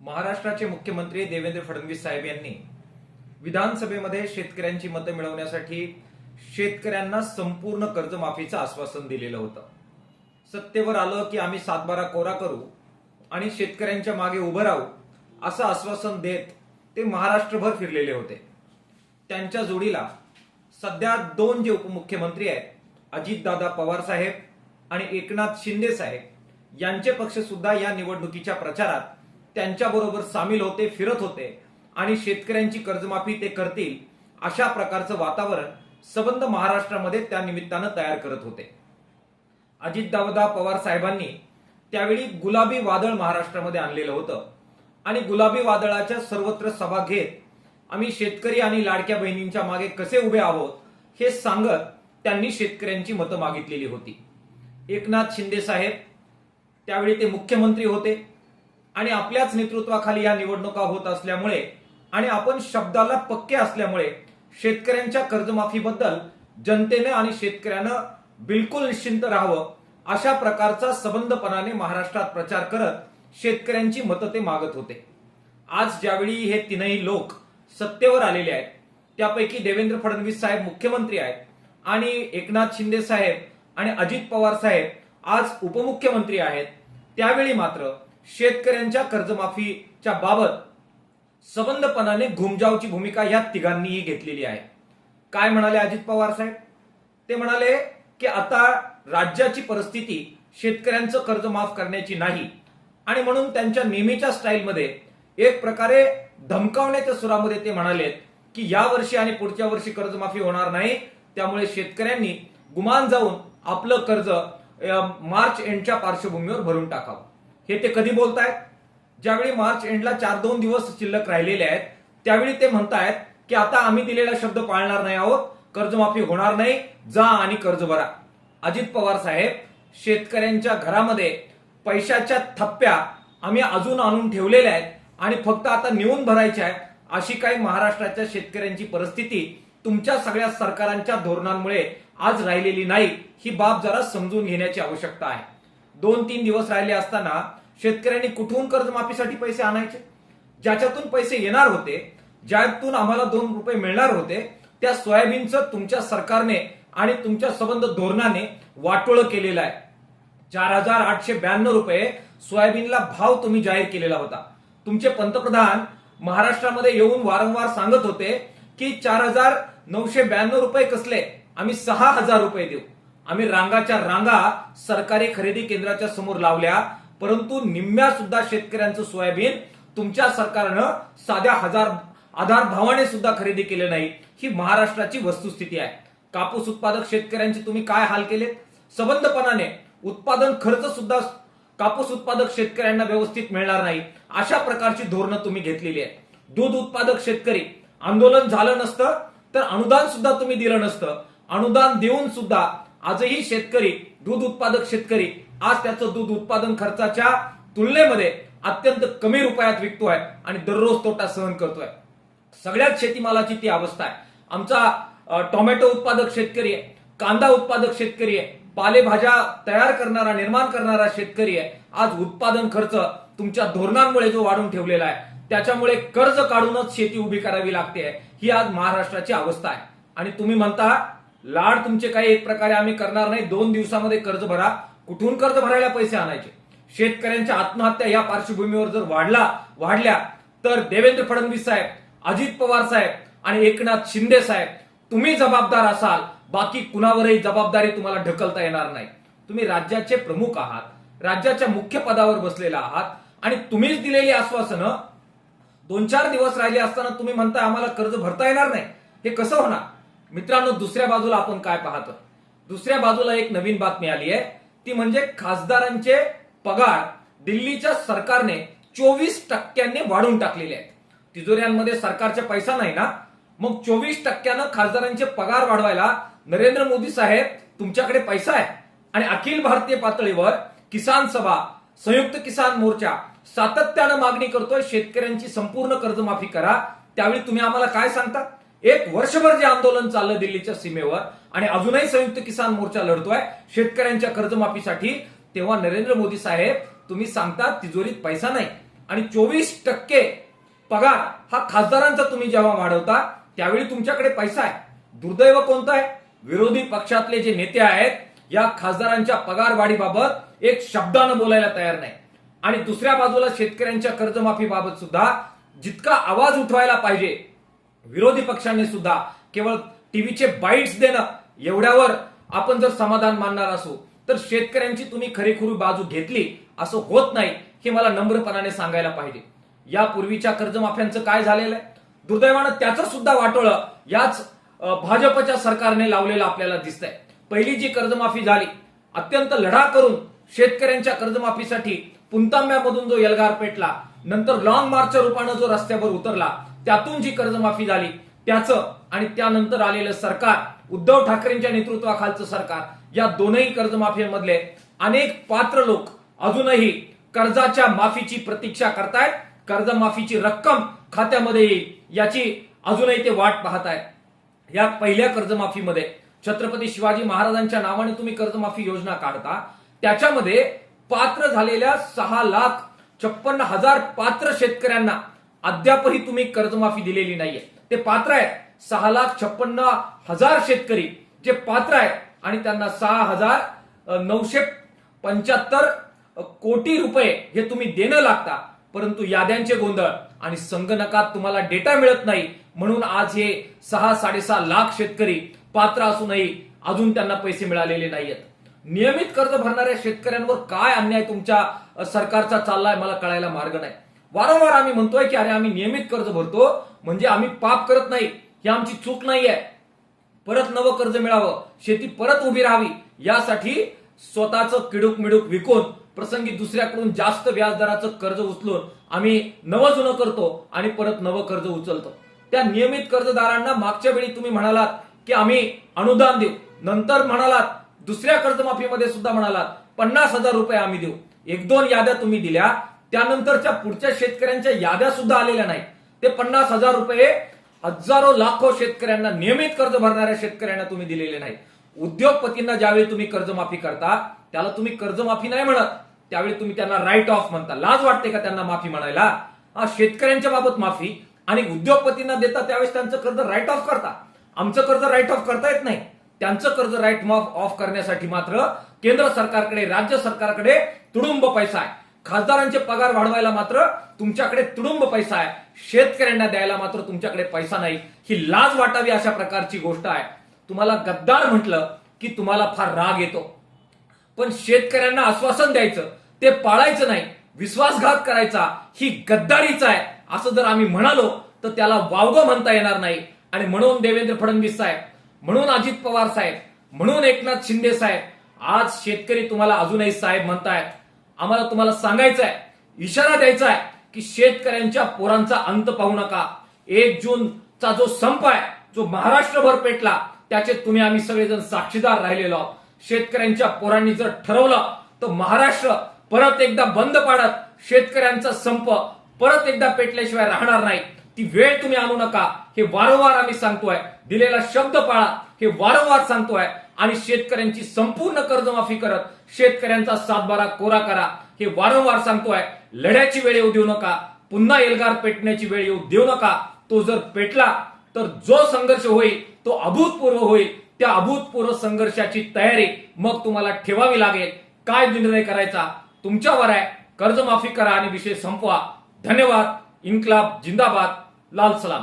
महाराष्ट्राचे मुख्यमंत्री देवेंद्र फडणवीस साहेब यांनी विधानसभेमध्ये शेतकऱ्यांची मतं मिळवण्यासाठी शेतकऱ्यांना संपूर्ण कर्जमाफीचं आश्वासन दिलेलं होतं. सत्तेवर आलं की आम्ही सातबारा कोरा करू आणि शेतकऱ्यांच्या मागे उभं राहू असं आश्वासन देत ते महाराष्ट्रभर फिरलेले होते. त्यांच्या जोडीला सध्या दोन जे उपमुख्यमंत्री आहेत अजितदादा पवार साहेब आणि एकनाथ शिंदे साहेब यांचे पक्ष सुद्धा या निवडणुकीच्या प्रचारात त्यांच्याबरोबर सामील होते फिरत होते आणि शेतकऱ्यांची कर्जमाफी ते करतील अशा प्रकारचं वातावरण सबंध महाराष्ट्रामध्ये त्या निमित्तानं तयार करत होते. अजित दावदा पवार साहेबांनी त्यावेळी गुलाबी वादळ महाराष्ट्रामध्ये आणलेलं होतं आणि गुलाबी वादळाच्या सर्वत्र सभा घेत आम्ही शेतकरी आणि लाडक्या बहिणींच्या मागे कसे उभे आहोत हे सांगत त्यांनी शेतकऱ्यांची मतं मागितलेली होती. एकनाथ शिंदे साहेब त्यावेळी ते मुख्यमंत्री होते. आणि आपल्याच नेतृत्वाखाली या निवडणुका होत असल्यामुळे आणि आपण शब्दाला पक्के असल्यामुळे शेतकऱ्यांच्या कर्जमाफीबद्दल जनतेनं आणि शेतकऱ्यानं बिलकुल निश्चिंत राहावं अशा प्रकारचा सबंधपणाने महाराष्ट्रात प्रचार करत शेतकऱ्यांची मतं ते मागत होते. आज ज्यावेळी हे तीनही लोक सत्तेवर आलेले आहेत त्यापैकी देवेंद्र फडणवीस साहेब मुख्यमंत्री आहेत आणि एकनाथ शिंदे साहेब आणि अजित पवार साहेब आज उपमुख्यमंत्री आहेत त्यावेळी मात्र शेतकऱ्यांच्या कर्जमाफीच्या बाबत सबंधपणाने घुमजावची भूमिका या तिघांनीही घेतलेली आहे. काय म्हणाले अजित पवार साहेब? ते म्हणाले की आता राज्याची परिस्थिती शेतकऱ्यांचं कर्ज माफ करण्याची नाही आणि म्हणून त्यांच्या नेहमीच्या स्टाईलमध्ये एक प्रकारे धमकावण्याच्या सुरामध्ये ते म्हणालेत की या वर्षी आणि पुढच्या वर्षी कर्जमाफी होणार नाही. त्यामुळे शेतकऱ्यांनी गुमान जाऊन आपलं कर्ज मार्च एंडच्या पार्श्वभूमीवर भरून टाकावं. हे ते कधी बोलतायत? ज्यावेळी मार्च एंडला चार दोन दिवस शिल्लक राहिलेले आहेत त्यावेळी ते म्हणतायत की आता आम्ही दिलेला शब्द पाळणार नाही आहोत कर्जमाफी होणार नाही जा आणि कर्ज भरा. अजित पवार साहेब शेतकऱ्यांच्या घरामध्ये पैशाच्या थप्प्या आम्ही अजून आणून ठेवलेल्या आहेत आणि फक्त आता नेऊन भरायच्या आहेत अशी काही महाराष्ट्राच्या शेतकऱ्यांची परिस्थिती तुमच्या सगळ्या सरकारांच्या धोरणांमुळे आज राहिलेली नाही ही बाब जरा समजून घेण्याची आवश्यकता आहे. दोन तीन दिवस राहिले असताना शेतकऱ्यांनी कुठून कर्जमाफीसाठी पैसे आणायचे? ज्याच्यातून पैसे येणार होते ज्यातून आम्हाला दोन रुपये मिळणार होते त्या सोयाबीनचं तुमच्या सरकारने आणि तुमच्या संबंध धोरणाने वाटोळं केलेलं आहे. चार हजार आठशे ब्याण्णव रुपये सोयाबीनला भाव तुम्ही जाहीर केलेला होता. तुमचे पंतप्रधान महाराष्ट्रामध्ये येऊन वारंवार सांगत होते की चार हजार नऊशे ब्याण्णव रुपये कसले? आम्ही सहा हजार रुपये देऊ. आम्ही रांगाच्या रांगा सरकारी खरेदी केंद्राच्या समोर लावल्या. परंतु निम्म्या सुद्धा शेतकऱ्यांचं सोयाबीन तुमच्या सरकारनं साध्या हजार आधार भावाने सुद्धा खरेदी केले नाही. ही महाराष्ट्राची वस्तुस्थिती आहे. कापूस उत्पादक शेतकऱ्यांचे तुम्ही काय हाल केले सबंधपणाने उत्पादन खर्च सुद्धा कापूस उत्पादक शेतकऱ्यांना व्यवस्थित मिळणार नाही. अशा प्रकारची धोरणं तुम्ही घेतलेली आहे दूध उत्पादक शेतकरी आंदोलन झालं नसतं तर अनुदान सुद्धा तुम्ही दिलं नसतं. अनुदान देऊन सुद्धा आजही शेतकरी दूध उत्पादक शेतकरी आज त्याचं दूध उत्पादन खर्चाच्या तुलनेमध्ये अत्यंत कमी रुपयात विकतोय आणि दररोज तोटा सहन करतोय. सगळ्याच शेतीमालाची ती अवस्था आहे. आमचा टोमॅटो उत्पादक शेतकरी आहे कांदा उत्पादक शेतकरी आहे पालेभाज्या तयार करणारा निर्माण करणारा शेतकरी आहे. आज उत्पादन खर्च तुमच्या धोरणांमुळे जो वाढून ठेवलेला आहे त्याच्यामुळे कर्ज काढूनच शेती उभी करावी लागते. ही आज महाराष्ट्राची अवस्था आहे. आणि तुम्ही म्हणता लाड तुमचे काही एक प्रकारे आम्ही करणार नाही. दोन दिवसामध्ये कर्ज भरा. कुठून कर्ज भरायला पैसे आणायचे? शेतकऱ्यांच्या आत्महत्या या पार्श्वभूमीवर जर वाढला वाढल्या तर देवेंद्र फडणवीस साहेब अजित पवार साहेब आणि एकनाथ शिंदे साहेब तुम्ही जबाबदार असाल. बाकी कुणावरही जबाबदारी तुम्हाला ढकलता येणार नाही. तुम्ही राज्याचे प्रमुख आहात राज्याच्या मुख्य पदावर बसलेला आहात आणि तुम्हीच दिलेली आश्वासनं दोन चार दिवस राहिले असताना तुम्ही म्हणता आम्हाला कर्ज भरता येणार नाही. हे कसं होणार? मित्रांनो दुसऱ्या बाजूला आपण काय पाहतो दुसऱ्या बाजूला एक नवीन बातमी आली आहे. ती म्हणजे खासदारांचे पगार दिल्लीच्या सरकारने चोवीस टक्क्यांनी वाढवून टाकलेले आहेत. तिजोऱ्यांमध्ये सरकारचा पैसा नाही ना? मग चोवीस टक्क्यानं खासदारांचे पगार वाढवायला नरेंद्र मोदी साहेब तुमच्याकडे पैसा आहे. आणि अखिल भारतीय पातळीवर किसान सभा संयुक्त किसान मोर्चा सातत्यानं मागणी करतोय शेतकऱ्यांची संपूर्ण कर्जमाफी करा. त्यावेळी तुम्ही आम्हाला काय सांगता? एक वर्षभर जे आंदोलन चाललं दिल्लीच्या सीमेवर आणि अजूनही संयुक्त किसान मोर्चा लढतोय शेतकऱ्यांच्या कर्जमाफीसाठी तेव्हा नरेंद्र मोदी साहेब तुम्ही सांगता तिजोरीत पैसा नाही. आणि चोवीस टक्के पगार हा खासदारांचा तुम्ही जेव्हा वाढवता त्यावेळी तुमच्याकडे पैसा आहे. दुर्दैव कोणतं आहे? विरोधी पक्षातले जे नेते आहेत या खासदारांच्या पगार वाढीबाबत एक शब्दानं बोलायला तयार नाही. आणि दुसऱ्या बाजूला शेतकऱ्यांच्या कर्जमाफीबाबत सुद्धा जितका आवाज उठवायला पाहिजे विरोधी पक्षांनी सुद्धा केवळ टीव्हीचे बाईट्स देणं एवढ्यावर आपण जर समाधान मानणार असू तर शेतकऱ्यांची तुम्ही खरीखुरी बाजू घेतली असं होत नाही हे मला नम्रपणाने सांगायला पाहिजे. यापूर्वीच्या कर्जमाफ्यांचं काय झालेलं आहे? दुर्दैवानं त्याचं सुद्धा वाटोळं याच भाजपच्या सरकारने लावलेलं आपल्याला दिसतंय. पहिली जी कर्जमाफी झाली अत्यंत लढा करून शेतकऱ्यांच्या कर्जमाफीसाठी पुंतांब्यामधून जो एल्गार पेटला नंतर लॉंग मार्चच्या रूपानं जो रस्त्यावर उतरला त्यातून जी कर्जमाफी झाली त्याचं आणि त्यानंतर आलेलं सरकार उद्धव ठाकरेंच्या नेतृत्वाखालचं सरकार या दोनही कर्जमाफीमधले अनेक पात्र लोक अजूनही कर्जाच्या माफीची प्रतीक्षा करतायत. कर्जमाफीची रक्कम खात्यामध्ये येईल याची अजूनही ते वाट पाहतायत. या पहिल्या कर्जमाफीमध्ये छत्रपती शिवाजी महाराजांच्या नावाने तुम्ही कर्जमाफी योजना काढता त्याच्यामध्ये पात्र झालेल्या सहा लाख छप्पन्न हजार पात्र शेतकऱ्यांना अद्यापही तुम्ही कर्जमाफी दिलेली नाहीये. ते पात्र आहेत. सहा लाख छप्पन्न हजार शेतकरी जे पात्र आहेत आणि त्यांना सहा हजार नऊशे पंच्याहत्तर कोटी रुपये हे तुम्ही देणं लागता. परंतु याद्यांचे गोंधळ आणि संगणकात तुम्हाला डेटा मिळत नाही. म्हणून आज हे सहा साडेसहा लाख शेतकरी पात्र असूनही अजून त्यांना पैसे मिळालेले नाहीयेत. नियमित कर्ज भरणाऱ्या शेतकऱ्यांवर काय अन्याय तुमच्या सरकारचा चाललाय मला कळायला मार्ग नाही. वारंवार आम्ही म्हणतोय की अरे आम्ही नियमित कर्ज भरतो म्हणजे आम्ही पाप करत नाही ही आमची चूक नाही आहे परत नवं कर्ज मिळावं शेती परत उभी राहावी यासाठी स्वतःचं किडूक मिडूक विकून प्रसंगी दुसऱ्याकडून जास्त व्याजदराचं कर्ज उचलून आम्ही नवं जुनं करतो आणि परत नवं कर्ज उचलतो. त्या नियमित कर्जदारांना मागच्या वेळी तुम्ही म्हणालात की आम्ही अनुदान देऊ. नंतर म्हणालात दुसऱ्या कर्जमाफीमध्ये सुद्धा म्हणालात पन्नास हजार रुपये आम्ही देऊ. एक दोन याद्या तुम्ही दिल्या त्यानंतरच्या पुढच्या शेतकऱ्यांच्या याद्या सुद्धा आलेल्या नाही ते पन्नास हजार रुपये हजारो लाखो शेतकऱ्यांना नियमित कर्ज भरणाऱ्या शेतकऱ्यांना तुम्ही दिलेले नाही उद्योगपतींना ज्यावेळी तुम्ही कर्जमाफी करता त्याला तुम्ही कर्जमाफी नाही म्हणत. त्यावेळी तुम्ही त्यांना राईट ऑफ म्हणता. लाज वाटते का त्यांना माफी म्हणायला? हा, शेतकऱ्यांच्या बाबत माफी आणि उद्योगपतींना देता त्यावेळेस त्यांचं कर्ज राईट ऑफ करता. आमचं कर्ज राईट ऑफ करता येत नाही. त्यांचं कर्ज राईट ऑफ करण्यासाठी मात्र केंद्र सरकारकडे राज्य सरकारकडे तुडुंब पैसा आहे. खासदारांचे पगार वाढवायला मात्र तुमच्याकडे तुडुंब पैसा आहे. शेतकऱ्यांना द्यायला मात्र तुमच्याकडे पैसा नाही. ही लाज वाटावी अशा प्रकारची गोष्ट आहे. तुम्हाला गद्दार म्हटलं की तुम्हाला फार राग येतो. पण शेतकऱ्यांना आश्वासन द्यायचं ते पाळायचं नाही. विश्वासघात करायचा ही गद्दारीच आहे. असं जर आम्ही म्हणालो तर त्याला वावगं म्हणता येणार नाही. आणि म्हणून देवेंद्र फडणवीस साहेब म्हणून अजित पवार साहेब म्हणून एकनाथ शिंदे साहेब आज शेतकरी तुम्हाला अजूनही साहेब म्हणतायत. आम्हाला तुम्हाला सांगायचं आहे इशारा द्यायचा आहे की शेतकऱ्यांच्या पोरांचा अंत पाहू नका. एक जूनचा जो संप आहे जो महाराष्ट्रभर पेटला त्याचे तुम्ही आम्ही सगळेजण साक्षीदार राहिलेलो आहोत. शेतकऱ्यांच्या पोरांनी जर ठरवलं तर महाराष्ट्र परत एकदा बंद पाडत शेतकऱ्यांचा संप परत एकदा पेटल्याशिवाय राहणार नाही. ती वेळ तुम्ही आणू नका. हे वारंवार आम्ही सांगतोय. दिलेला शब्द पाळा. हे वारंवार सांगतोय. आणि शेतकऱ्यांची संपूर्ण कर्जमाफी करत शेतकऱ्यांचा सातबारा कोरा करा. हे वारंवार सांगतोय. लढ्याची वेळ येऊ देऊ नका. पुन्हा एल्गार पेटण्याची वेळ येऊ देऊ नका. तो जर पेटला तर जो संघर्ष होईल तो अभूतपूर्व होईल. त्या अभूतपूर्व संघर्षाची तयारी मग तुम्हाला ठेवावी लागेल. काय निर्णय करायचा? तुमच्यावर आहे. कर्जमाफी करा आणि विषय संपवा. धन्यवाद. इन्कलाब जिंदाबाद. लाल सलाम.